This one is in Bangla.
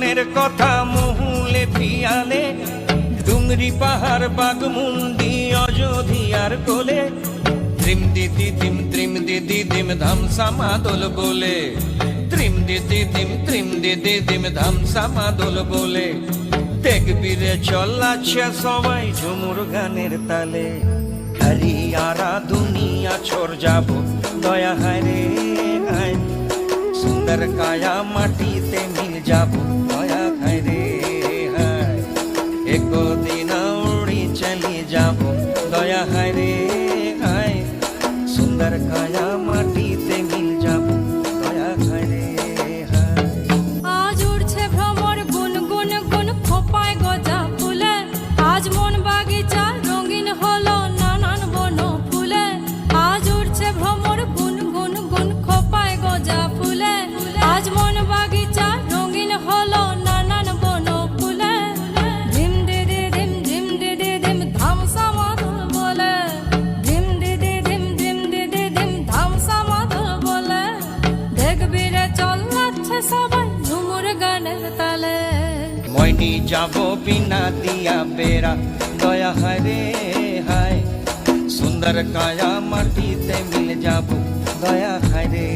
মনের কথা মহুলে পিয়ালে, ডুংরি পাহাড় বাগমুন্ডি অযোধিয়ার কোলে, ত্রিম দিদি দিম ত্রিম দিদি দিম ধামসা মাদল বলে, ত্রিম দিদি দিম ত্রিম দিদি দিম ধামসা মাদল বলে দেখবি রে চল্লাচ্ছে সবাই ঝুমুর গানের তালে, হরিয়ারা দুনিয়া ছোড় যাব, দয়া রে হায়, সুন্দর কায়া মাটিতে মিল দয়া হায় রে হায় সুন্দর কায়া দেখবি রে চল্লাচ্ছে সবাই ঝুমুর গানের তালে। মইনি যাব বিনা দিয়া বেড়া, দয়া হরে হায়। সুন্দর কায়া মাটিতে মিল যাব, দয়া হায় রে